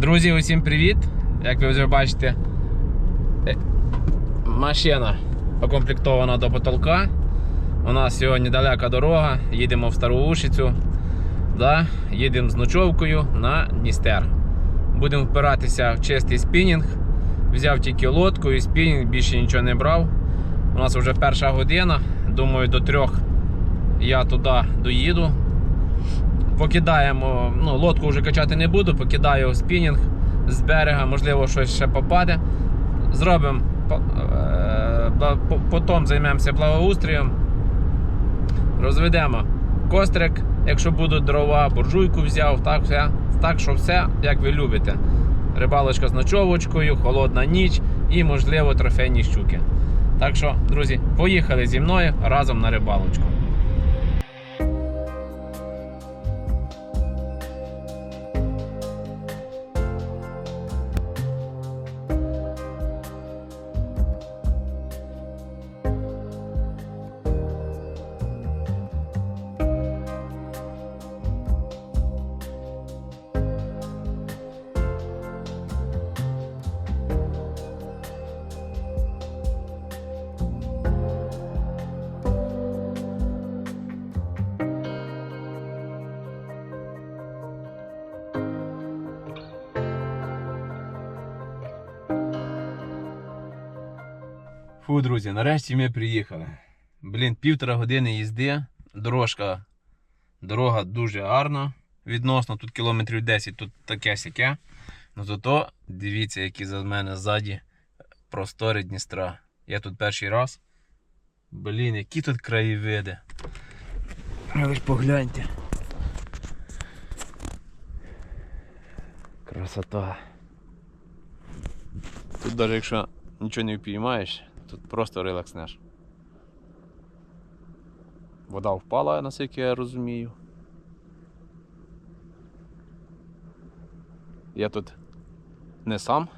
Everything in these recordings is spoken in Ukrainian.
Друзі, усім привіт! Як ви вже бачите, е, машина окомплектована до потолка. У нас сьогодні далека дорога, їдемо в Стару Ушицю. Да? Їдемо з ночовкою на Дністер. Будемо впиратися в чистий спінінг. Взяв тільки лодку і спінінг, більше нічого не брав. У нас вже перша година. Думаю, до трьох я туди доїду. Покидаємо, ну, лодку вже качати не буду, покидаю спінінг з берега, можливо, щось ще попаде. Зробимо, е, потім займемося благоустрієм. Розведемо кострик, якщо будуть дрова, буржуйку взяв, так, все, так що все, як ви любите. Рибалочка з ночовочкою, холодна ніч і, можливо, трофейні щуки. Так що, друзі, поїхали зі мною разом на рибалочку. Фу, друзі, нарешті ми приїхали. Блін, півтора години їзди. Дорожка, дорога дуже гарна. Відносно тут кілометрів 10, тут таке сяке. Ну зато дивіться, які за мене ззаді простори Дністра. Я тут перший раз. Блін, які тут краєвиди. Ви лиш погляньте. Красота. Тут навіть якщо нічого не впіймаєш, тут просто релакснеш. Вода впала, наскільки я розумію. Я тут не сам.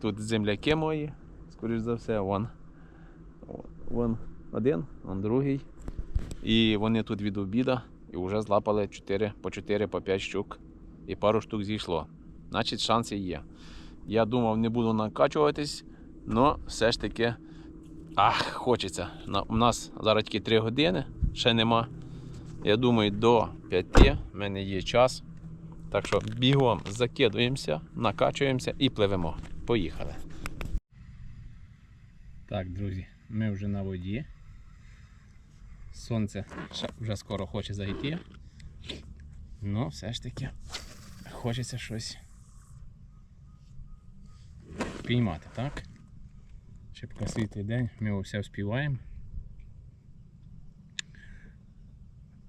Тут земляки мої, скоріш за все, вон. Вон один, вон другий. І вони тут від обіда і вже злапали 4, по 4 по 5 штук. І пару штук зійшло. Значить, шанси є. Я думав, не буду накачуватись, але все ж таки ах, хочеться. У нас зараз тільки 3 години, ще нема. Я думаю, до 5 в мене є час. Так що бігом закидуємося, накачуємося і пливемо. Поїхали. Так, друзі, ми вже на воді. Сонце вже скоро хоче зайти. Ну, все ж таки хочеться щось піймати, так? Шибко світлий день, ми його все вспіваємо.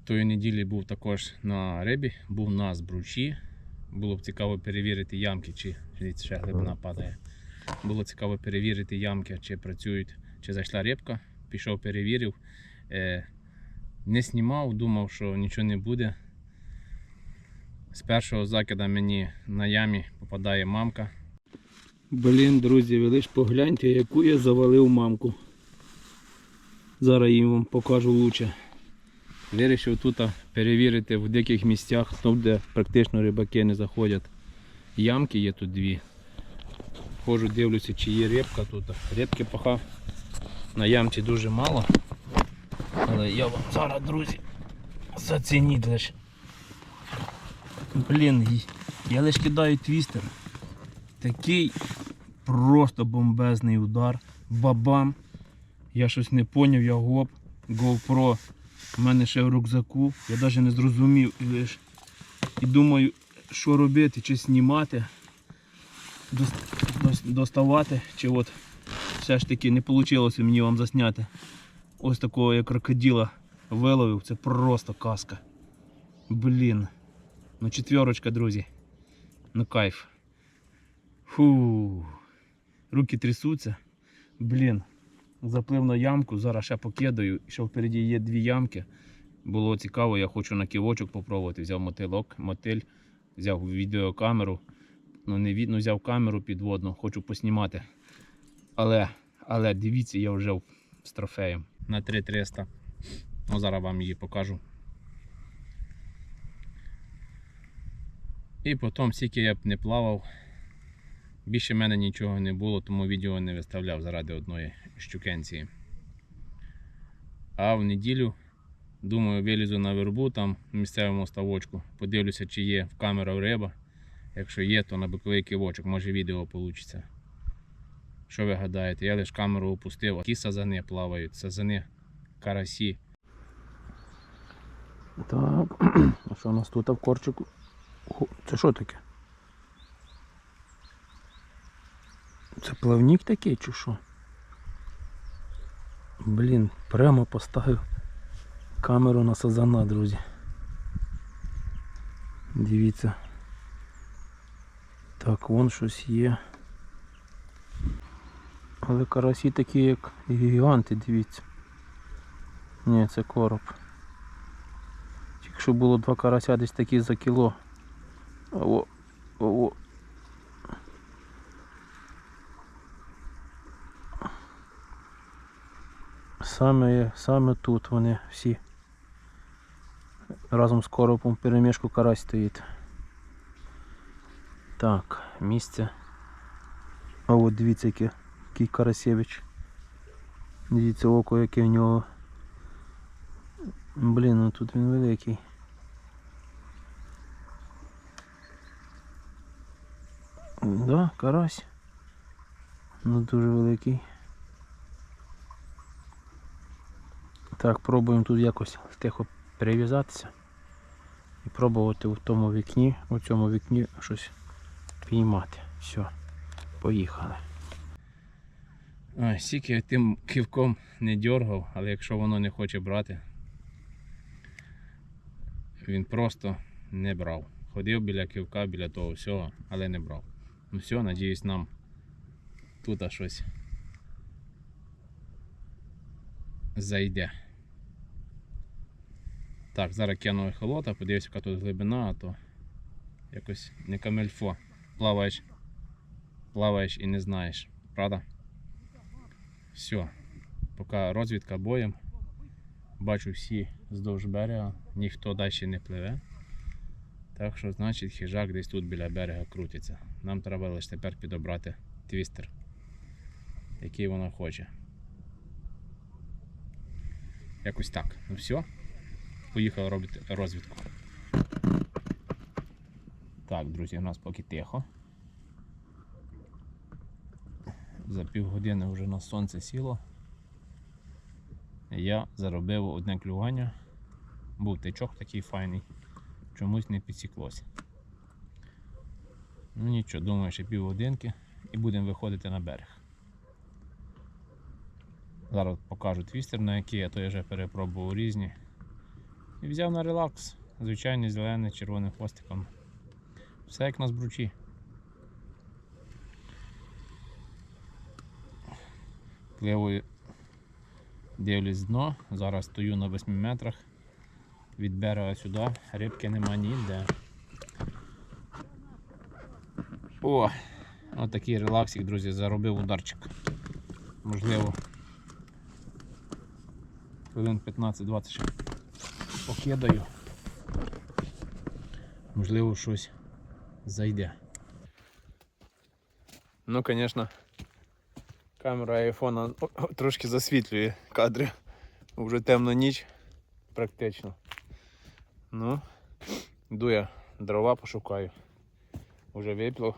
Тої неділі був також на рибі, був на збручі. Було б цікаво перевірити ямки, чи ще глибина падає. Було цікаво перевірити ямки, чи працюють, чи зайшла рибка. Пішов, перевірив. Е, не знімав, думав, що нічого не буде. З першого закида мені на ямі попадає мамка. Блін, друзі, ви лиш погляньте, яку я завалив мамку. Зараз їм вам покажу лучше. Вирішив тут перевірити в деяких місцях, там, де практично рибаки не заходять. Ямки є тут дві. Ходжу, дивлюся, чи є рибка тут. Рибки поки на ямці дуже мало. Але я вам зараз, друзі, зацініть лише. Блін, я лиш кидаю твістер. Такий просто бомбезний удар. Бабам. Я щось не поняв, я гоп. GoPro у мене ще в рюкзаку. Я навіть не зрозумів і думаю, що робити, чи знімати, дос- дос- доставати, чи от все ж таки не вийшло мені вам засняти. Ось такого я крокодила виловив, це просто казка. Блін. Ну, четверочка, друзі. Ну кайф. Фу. Руки трясуться. Блін. Заплив на ямку, зараз ще покидаю. Ще впереді є дві ямки. Було цікаво, я хочу на ківочок попробувати. Взяв мотилок, мотиль, взяв відеокамеру. Ну, не від, ну, взяв камеру підводну, хочу поснімати. Але, але дивіться, я вже з трофеєм. На 3300. Ну, зараз вам її покажу. І потім, скільки я б не плавав, більше в мене нічого не було, тому відео не виставляв заради одної щукенції. А в неділю, думаю, вилізу на вербу там в місцевому ставочку, подивлюся, чи є в камерах риба. Якщо є, то на боковий кивочок, може відео вийде. Що ви гадаєте? Я лише камеру опустив, а ті сазани плавають, сазани, карасі. Так, а що у нас тут в корчику? Це що таке? Це плавник такий чи що? Блін, прямо поставив камеру на сазана, друзі. Дивіться. Так, вон щось є. Але карасі такі як гіганти, дивіться. Ні, це короб. Якщо було два карася десь такі за кіло. О, о, Саме, саме тут вони всі. Разом з коропом перемішку карась стоїть. Так, місце. А от дивіться, яке, який Карасєвич. Дивіться око, яке в нього. Блін, ну тут він великий. Да, карась. Ну дуже великий. Так, пробуємо тут якось тихо перев'язатися і пробувати у тому вікні, у цьому вікні щось піймати. Все, поїхали. Ой, стільки я тим кивком не дергав, але якщо воно не хоче брати, він просто не брав. Ходив біля кивка, біля того всього, але не брав. Ну все, надіюсь, нам тут щось зайде. Так, зараз кину ехолота, подивився, яка тут глибина, а то якось не камельфо. Плаваєш, плаваєш і не знаєш, правда? Все, поки розвідка боєм. Бачу всі вздовж берега, ніхто далі не пливе. Так що, значить, хижак десь тут біля берега крутиться. Нам треба лише тепер підобрати твістер, який вона хоче. Якось так. Ну все. Поїхав робити розвідку. Так, друзі, у нас поки тихо. За півгодини вже на сонце сіло. Я заробив одне клювання. Був тичок такий файний. Чомусь не підсіклося. Ну нічого, думаю, ще півгодинки і будемо виходити на берег. Зараз покажу твістер, на який я то я вже перепробував різні. І взяв на релакс. Звичайний зелений червоним хвостиком. Все як на збручі. Пливою дивлюсь дно. Зараз стою на 8 метрах. Від берега сюди. Рибки нема ніде. О! Отакий релаксик, друзі, заробив ударчик. Можливо. Хвилин 15-20 ще покидаю. Можливо, щось зайде. Ну, звісно, камера айфона трошки засвітлює кадри. Вже темна ніч, практично. Ну, йду я дрова пошукаю. Уже виплив.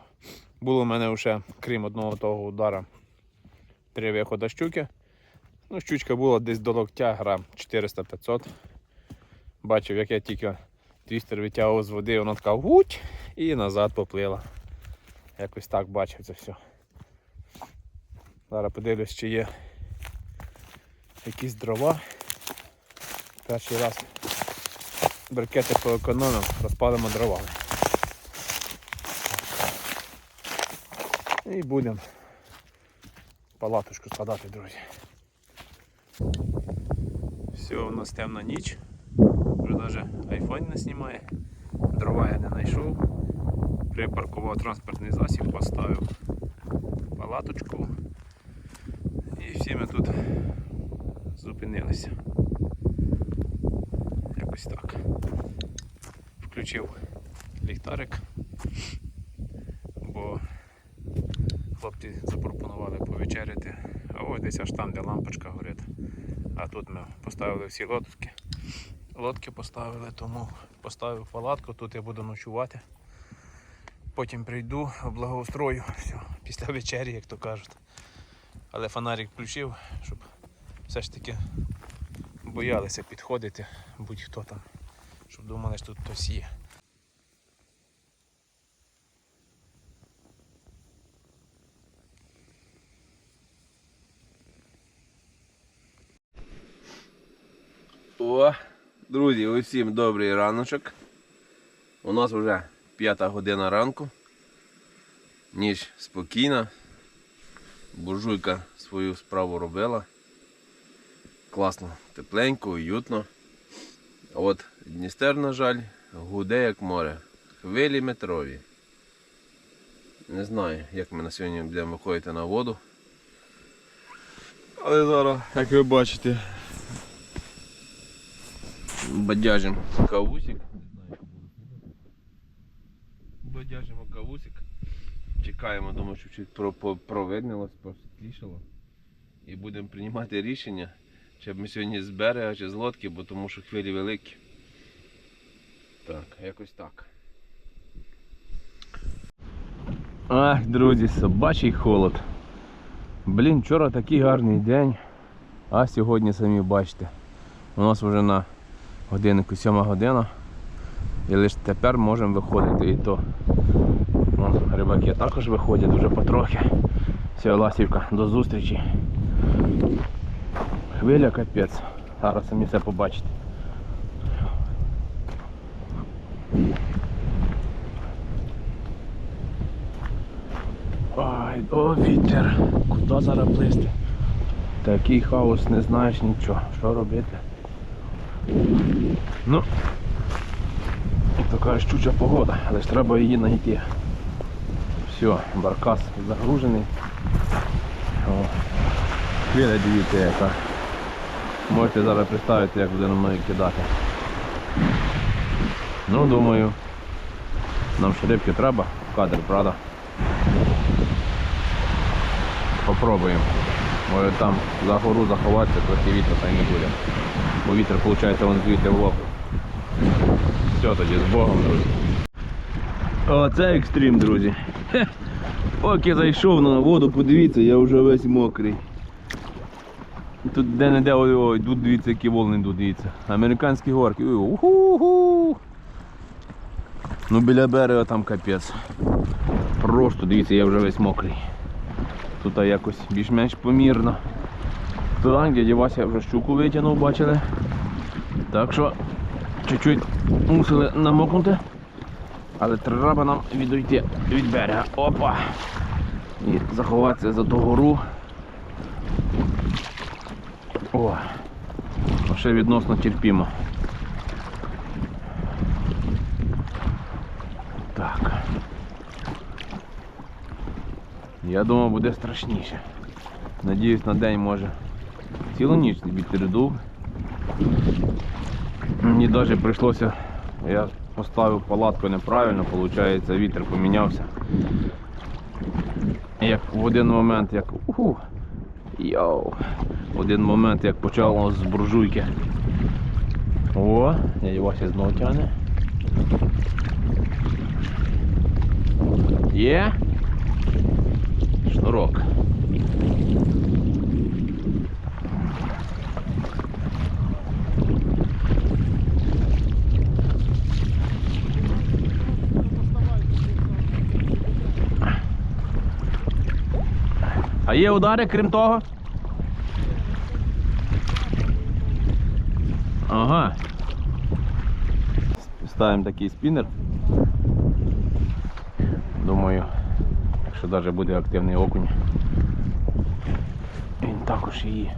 Було в мене вже, крім одного того удара, три виходи щуки. Ну, щучка була десь до локтя грам 400-500. Бачив, як я тільки твістер витягував з води, вона така гуть і назад поплила. Якось так бачив це все. Зараз подивлюсь, чи є якісь дрова. Перший раз брикети поекономимо, розпалимо дровами. І будемо палаточку складати, друзі. Все, у нас темна ніч. Вже навіть айфон не знімає. Дрова я не знайшов. Припаркував транспортний засіб, поставив палаточку. І всі ми тут зупинилися. Якось так. Включив ліхтарик, Бо хлопці запропонували повечеряти. А ось десь аж там, де лампочка горить. А тут ми поставили всі лодки. Лодки поставили, тому поставив палатку, тут я буду ночувати. Потім прийду, облагоустрою все, після вечері, як то кажуть. Але фонарик включив, щоб все ж таки боялися підходити будь-хто там, щоб думали, що тут хтось є. О, друзі, усім добрий раночок. У нас вже п'ята година ранку. Ніч спокійна. Буржуйка свою справу робила. Класно, тепленько, уютно. А от Дністер, на жаль, гуде як море. Хвилі метрові. Не знаю, як ми на сьогодні будемо виходити на воду. Але зараз, як ви бачите, бадяжим кавусик. Бадяжимо кавусик. Чекаємо, думаю, що чуть про, про, провиднилось, посвітлішало. І будемо приймати рішення, чи ми сьогодні з берега чи з лодки, бо тому що хвилі великі. Так, якось так. Ах, друзі, собачий холод. Блін, вчора такий гарний день, а сьогодні самі бачите. У нас вже на годиннику 7 година. І лише тепер можемо виходити і то. Вон, рибаки також виходять вже потрохи. Все, ласівка, до зустрічі. Хвиля капець. Зараз самі все побачите. Ай, о, вітер. Куди зараз плисти? Такий хаос, не знаєш нічого. Що робити? Ну, кажеш, чуча погода, але ж треба її знайти. Все, баркас загружений. Хвиля дивіться яка. Можете зараз представити, як буде на мною кидати. Ну, думаю, нам ще рибки треба в кадр, правда? Попробуємо. Може там за гору заховатися, трохи вітру та й не буде. Бо вітер, виходить, вон звідти в лоб. Все тоді, з Богом, друзі. Оце екстрім, друзі. Хе. Поки зайшов на воду, подивіться, я вже весь мокрий. Тут де-не-де, ой, тут дивіться, які волни йдуть, дивіться. Американські горки. Уху-ху. Ну біля берега там капець. Просто дивіться, я вже весь мокрий. Тут якось більш-менш помірно. Туди, дядя Вася вже щуку витягнув, бачили. Так що чуть-чуть мусили намокнути. Але треба нам відійти від берега. Опа! І заховатися за ту гору. О! Ще відносно терпімо. Так. Я думав буде страшніше. Надіюсь на день може. Цілу ніч вітер дув. Мені навіть прийшлося, я поставив палатку неправильно, виходить, вітер помінявся. Як в один момент, як уху, йоу, в один момент як почало з буржуйки. О, я Вася знову тягне. Є? Шнурок. А є удари, крім того? Ага. Ставимо такий спінер. Думаю, якщо навіть буде активний окунь, він також її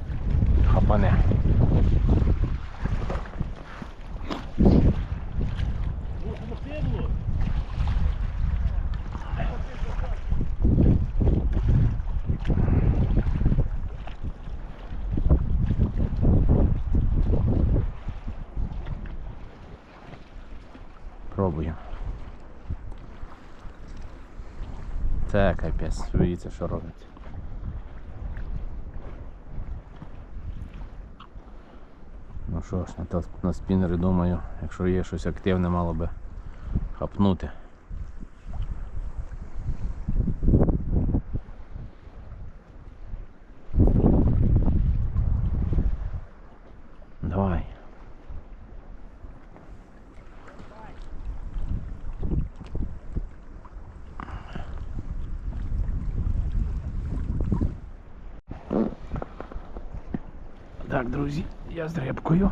хапане. Пробуємо. Це капець, дивіться, що робить. Ну що ж, на, спінери думаю, якщо є щось активне, мало би хапнути. Давай. Так, друзі, я.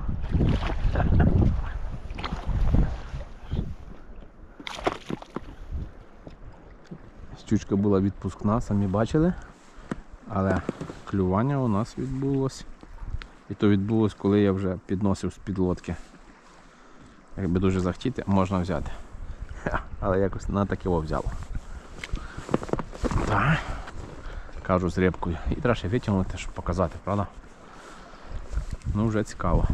Щучка була відпускна, самі бачили. Але клювання у нас відбулось. І то відбулось, коли я вже підносив з-під лодки. Якби дуже захотіти, можна взяти. Але якось на таке взяв. Так. Кажу з рибкою. І треба ще витягнути, щоб показати, правда? Ну вже цікаво.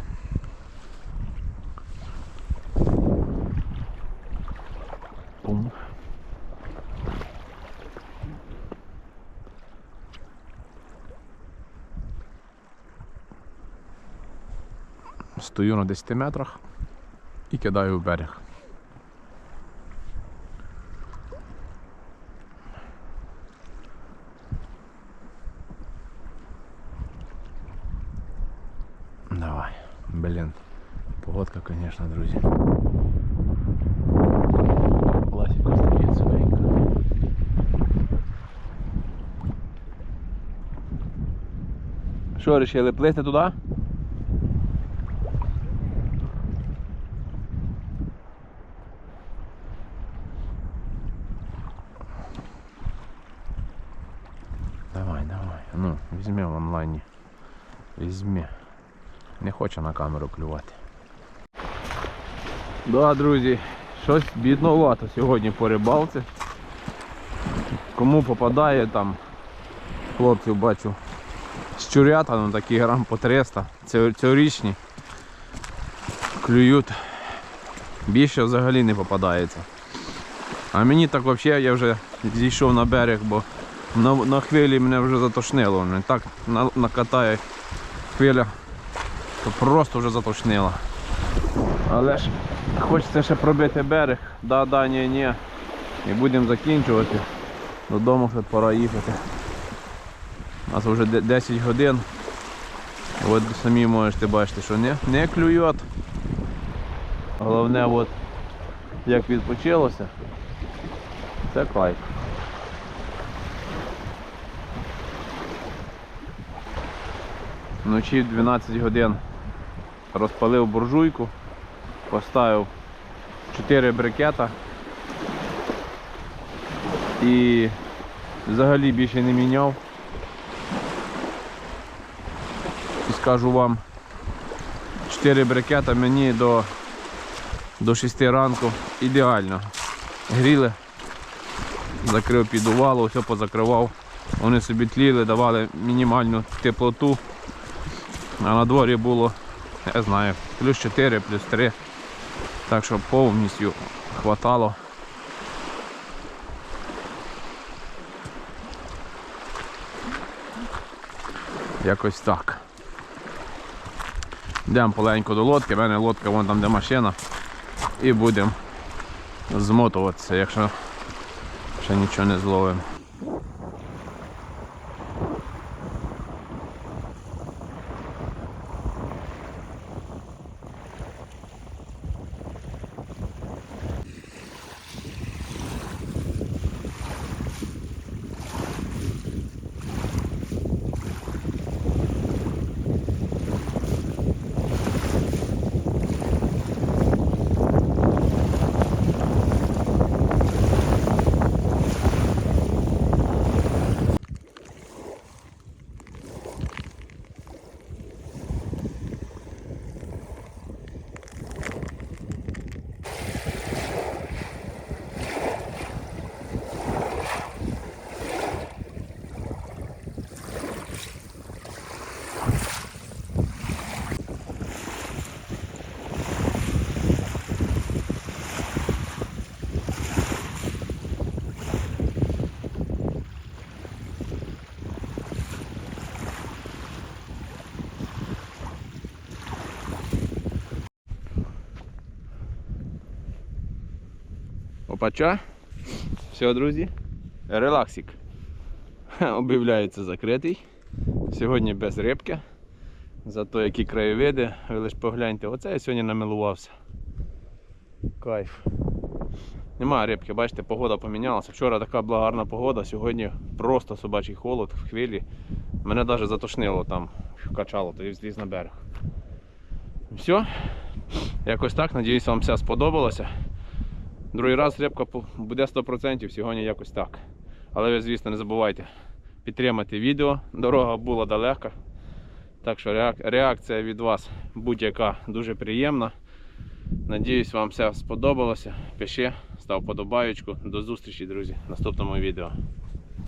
Пум. Стою на 10 метрах і кидаю в берег. Давай. Блін. Конечно, друзі. Класіка стоїть синенька. Що, вирішили плисти туди? Давай, давай. Ну, візьми в онлайні. Візьми. Не хоче на камеру клювати. Да, друзі, щось бідновато сьогодні по рибалці. Кому попадає там, хлопців бачу, щурята, ну такі грам по 300, Цьо- цьогорічні. Клюють. Більше взагалі не попадається. А мені так взагалі я вже зійшов на берег, бо на, на хвилі мене вже затошнило. Мене так на- накатає хвиля то просто вже затошнило. Але ж хочеться ще пробити берег. Да, да, ні, ні. І будемо закінчувати. Додому ще пора їхати. У нас вже 10 годин. От самі можете бачити, що не, не клює. Головне, от як відпочилося, це кайф. Вночі в 12 годин розпалив буржуйку, поставив 4 брикета і взагалі більше не міняв. І скажу вам, 4 брикета мені до, до 6 ранку ідеально. Гріли, закрив підувало, все позакривав. Вони собі тліли, давали мінімальну теплоту. А на дворі було, я знаю, плюс 4, плюс 3. Так що повністю хватало. Якось так. Йдемо поленько до лодки, в мене лодка вон там де машина. І будемо змотуватися, якщо ще нічого не зловимо. Опача. Все, друзі. Релаксик. Об'являється закритий. Сьогодні без рибки. Зато які краєвиди, ви лише погляньте. Оце я сьогодні намилувався. Кайф. Немає рибки, бачите, погода помінялася. Вчора така була гарна погода, сьогодні просто собачий холод в хвилі. Мене навіть затошнило там, качало, то я зліз на берег. Все. Якось так, надіюсь, вам все сподобалося. Другий раз рибка буде 100%, сьогодні якось так. Але ви, звісно, не забувайте підтримати відео. Дорога була далека. Так що реакція від вас будь-яка дуже приємна. Надіюсь, вам все сподобалося. Пиши, став подобаєчку. До зустрічі, друзі, в наступному відео.